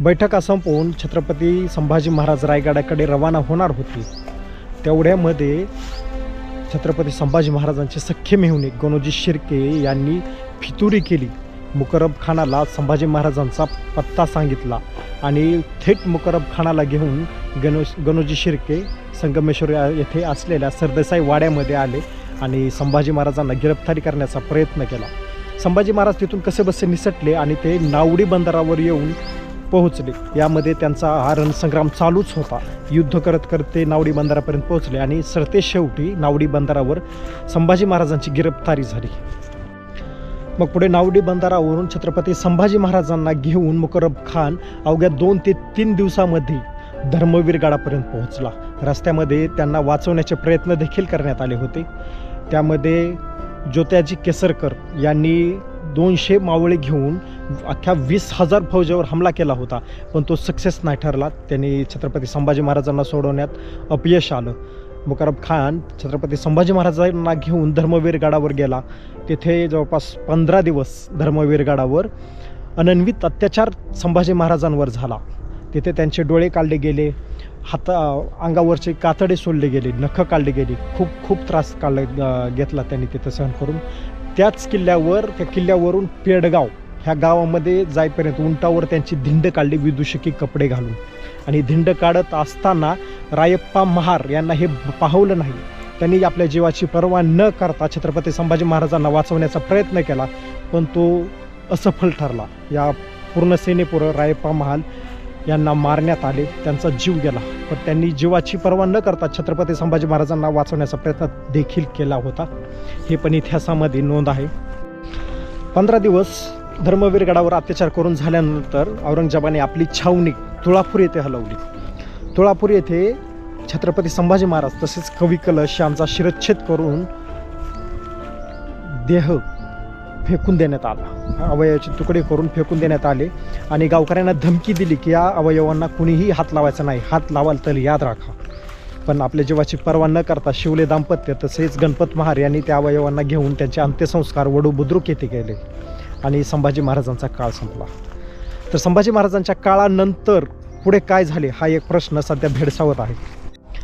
बैठका संपवून छत्रपती संभाजी महाराज रायगडाकडे रवाना होणार होती. तेवढ्यामध्ये छत्रपती संभाजी महाराजांचे सख्खे मेहुणे गणोजी शिर्के यांनी फितुरी केली. मुकरब खानाला संभाजी महाराजांचा पत्ता सांगितला आणि थेट मुकरब खानाला घेऊन गणो गणोजी शिर्के संगमेश्वर या- येथे असलेल्या सरदेसाई वाड्यामध्ये आले आणि संभाजी महाराजांना गिरफ्तारी करण्याचा प्रयत्न केला. संभाजी महाराज तिथून कसे बसे निसटले आणि ते नावडी बंदरावर येऊन पोहोचले. यामध्ये त्यांचा हा रणसंग्राम चालूच होता. युद्ध करत करत ते नावडी बंदरापर्यंत पोहोचले आणि सरते शेवटी नावडी बंदरावर संभाजी महाराजांची गिरफ्तारी झाली. मग पुढे नावडी बंदरावरून छत्रपती संभाजी महाराजांना घेऊन मुकरब खान अवघ्या दोन ते तीन दिवसामध्ये धर्मवीर गडापर्यंत पोहोचला. रस्त्यामध्ये त्यांना वाचवण्याचे प्रयत्न देखील करण्यात आले होते. त्यामध्ये ज्योत्याजी केसरकर यांनी दोनशे मावळे घेऊन अख्ख्या वीस हजार फौजावर हमला केला होता पण तो सक्सेस नाही ठरला. त्यांनी छत्रपती संभाजी महाराजांना सोडवण्यात अपयश आलं. मुकरब खान छत्रपती संभाजी महाराजांना घेऊन धर्मवीर गडावर गेला. तिथे जवळपास पंधरा दिवस धर्मवीर गडावर अनन्वित अत्याचार संभाजी महाराजांवर झाला. तिथे त्यांचे डोळे काढले गेले हाता अंगावरचे कातडे सोडले गेले नखं काढली गेली. खूप खूप त्रास काढला घेतला त्यांनी तिथं सहन करून. त्याच किल्ल्यावर त्या किल्ल्यावरून पेडगाव ह्या गावामध्ये जाईपर्यंत उंटावर त्यांची धिंड काढली विदूषकी कपडे घालून. आणि धिंड काढत असताना रायप्पा महार यांना हे पाहवलं नाही. त्यांनी आपल्या जीवाची पर्वा न करता छत्रपती संभाजी महाराजांना वाचवण्याचा प्रयत्न केला पण तो असफल ठरला. या पूर्ण सेनेपुरं रायप्पा महाल यांना मारण्यात आले त्यांचा जीव गेला. पण त्यांनी जीवाची पर्वा न करता छत्रपती संभाजी महाराजांना वाचवण्याचा प्रयत्न देखील केला होता. हे पण इतिहासामध्ये नोंद आहे. पंधरा दिवस धर्मवीर गडावर अत्याचार करून झाल्यानंतर औरंगजेबाने आपली छावणी तुळापूर येथे हलवली. तुळापूर येथे छत्रपती संभाजी महाराज तसेच कवी कलश यांचा शिरच्छेद करून देह फेकून देण्यात आला. अवयवाचे तुकडे करून फेकून देण्यात आले. आणि गावकऱ्यांना धमकी दिली की या अवयवांना कुणीही हात लावायचा नाही. हात लावाल तर याद राखा. पण आपल्या जीवाची पर्वा न करता शिवले दाम्पत्य तसेच गणपत महार यांनी त्या अवयवांना घेऊन त्यांचे अंत्यसंस्कार वडू बुद्रुक येथे केले. आणि संभाजी महाराजांचा काळ संपला. तर संभाजी महाराजांच्या काळानंतर पुढे काय झाले? हा एक प्रश्न सध्या भेडसावत आहे.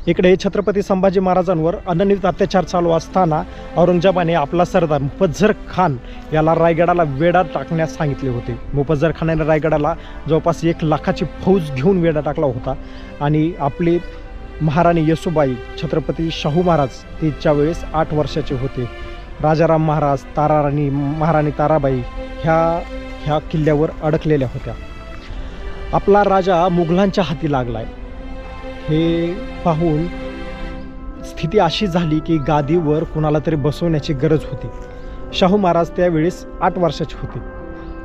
इकडे छत्रपती संभाजी महाराजांवर अनन्वित अत्याचार चालू असताना औरंगजेबाने आपला सरदार मुफज्जर खान याला रायगडाला वेढा टाकण्यास सांगितले होते. मुफज्जर खानाने रायगडाला जवळपास एक लाखाची फौज घेऊन वेढा टाकला होता आणि आपली महाराणी येसुबाई छत्रपती शाहू महाराज तिच्या वेळेस आठ वर्षाचे होते. राजाराम महाराज ताराराणी महाराणी ताराबाई ह्या ह्या किल्ल्यावर अडकलेल्या होत्या. आपला राजा मुघलांच्या हाती लागलाय. हे पाहून स्थिती अशी झाली की गादीवर कुणाला तरी बसवण्याची गरज होती. शाहू महाराज त्यावेळेस आठ वर्षाचे होते.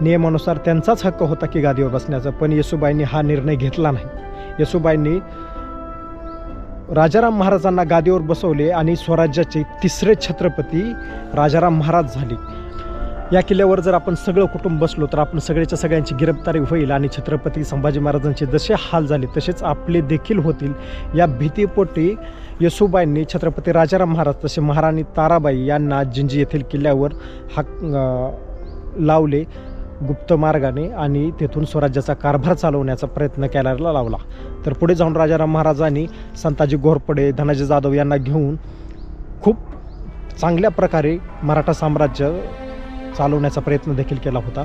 नियमानुसार त्यांचाच हक्क होता की गादीवर बसण्याचा पण येसुबाईंनी हा निर्णय घेतला नाही. येसुबाईंनी राजाराम महाराजांना गादीवर बसवले आणि स्वराज्याचे तिसरे छत्रपती राजाराम महाराज झाले. या किल्ल्यावर जर आपण सगळं कुटुंब बसलो तर आपण सगळ्याच्या सगळ्यांची गिरफ्तारी होईल आणि छत्रपती संभाजी महाराजांचे जसे हाल झाले तसेच आपले देखील होतील. या भीतीपोटी येसुबाईंनी छत्रपती राजाराम महाराज तसे महाराणी ताराबाई यांना जिंजी येथील किल्ल्यावर हाक लावले गुप्त मार्गाने आणि तेथून स्वराज्याचा कारभार चालवण्याचा प्रयत्न करायला लावला. तर पुढे जाऊन राजाराम महाराजांनी संताजी घोरपडे धनाजी जाधव यांना घेऊन खूप चांगल्या प्रकारे मराठा साम्राज्य चालवण्याचा प्रयत्न देखील केला होता.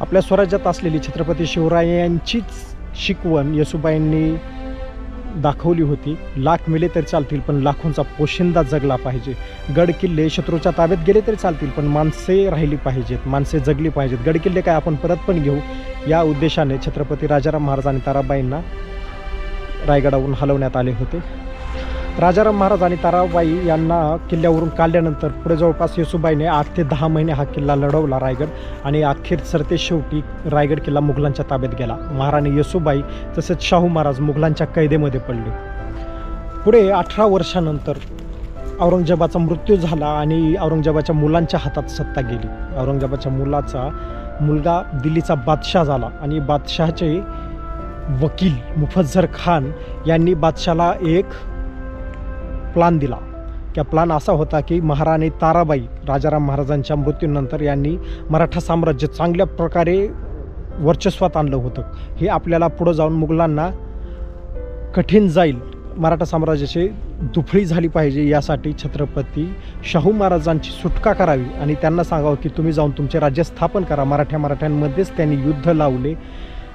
आपल्या स्वराज्यात असलेली छत्रपती शिवरायांचीच शिकवण येसुबाईंनी दाखवली होती. लाख मिले तरी चालतील पण लाखोंचा पोशिंदा जगला पाहिजे. गड किल्ले शत्रूच्या ताब्यात गेले तरी चालतील पण माणसे राहिली पाहिजेत माणसे जगली पाहिजेत. गड किल्ले काय आपण परत पण घेऊ. या उद्देशाने छत्रपती राजाराम महाराज आणि ताराबाईंना रायगडावरून हलवण्यात आले होते. राजाराम महाराज आणि ताराबाई यांना किल्ल्यावरून काढल्यानंतर पुढे जवळपास येसुबाईने आठ ते दहा महिने हा किल्ला लढवला रायगड आणि अखेर सरते शेवटी रायगड किल्ला मुघलांच्या ताब्यात गेला. महाराणी येसुबाई तसेच शाहू महाराज मुघलांच्या कैदेमध्ये पडले. पुढे अठरा वर्षानंतर औरंगजेबाचा मृत्यू झाला आणि औरंगजेबाच्या मुलांच्या हातात सत्ता गेली. औरंगजेबाच्या मुलाचा मुलगा दिल्लीचा बादशाह झाला आणि बादशहाचे वकील मुफज्जर खान यांनी बादशाला एक प्लान दिला. त्या प्लान असा होता की महाराणी ताराबाई राजाराम महाराजांच्या मृत्यूनंतर यांनी मराठा साम्राज्य चांगल्या प्रकारे वर्चस्वात आणलं होतं. हे आपल्याला पुढं जाऊन मुघलांना कठीण जाईल मराठा साम्राज्याची दुफळी झाली पाहिजे यासाठी छत्रपती शाहू महाराजांची सुटका करावी आणि त्यांना सांगावं की तुम्ही जाऊन तुमचे राज्य स्थापन करा. मराठ्या मराठ्यांमध्येच त्यांनी युद्ध लावले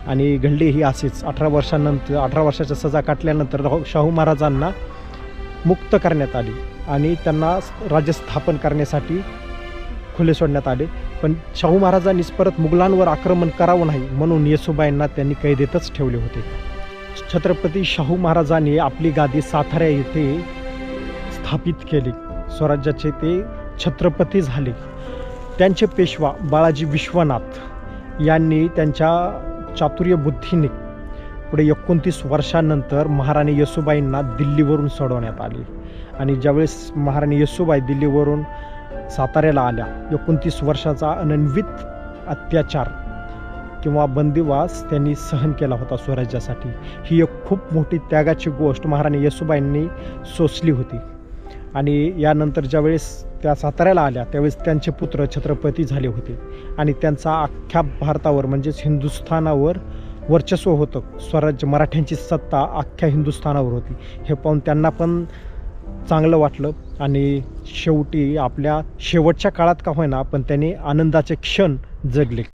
आणि घडले ही असेच. अठरा वर्षानंतर अठरा वर्षाच्या सजा काटल्यानंतर राहू- शाहू महाराजांना मुक्त करण्यात आली आणि त्यांना राज्य स्थापन करण्यासाठी खुले सोडण्यात आले. पण शाहू महाराजांनीच परत मुघलांवर आक्रमण करावं नाही म्हणून येसुबाईंना त्यांनी कैदेतच ठेवले होते. छत्रपती शाहू महाराजांनी आपली गादी सातारा येथे स्थापित केली. स्वराज्याचे ते छत्रपती झाले. त्यांचे पेशवा बाळाजी विश्वनाथ यांनी त्यांच्या चातुर्य बुद्धीने पुढे एकोणतीस वर्षांनंतर महाराणी येसुबाईंना दिल्लीवरून सोडवण्यात आले. आणि ज्यावेळेस महाराणी येसुबाई दिल्लीवरून साताऱ्याला आल्या एकोणतीस वर्षाचा अनन्वित अत्याचार किंवा बंदिवास त्यांनी सहन केला होता स्वराज्यासाठी. ही एक खूप मोठी त्यागाची गोष्ट महाराणी येसुबाईंनी सोसली होती. आणि यानंतर ज्यावेळेस त्या साताऱ्याला आल्या त्यावेळेस त्यांचे पुत्र छत्रपती झाले होते. आणि त्यांचा अख्ख्या भारतावर म्हणजेच हिंदुस्थानावर वर्चस्व होतं. स्वराज्य मराठ्यांची सत्ता अख्ख्या हिंदुस्थानावर होती. हे पाहून त्यांना पण चांगलं वाटलं. आणि शेवटी आपल्या शेवटच्या काळात का होईना पण त्यांनी आनंदाचे क्षण जगले.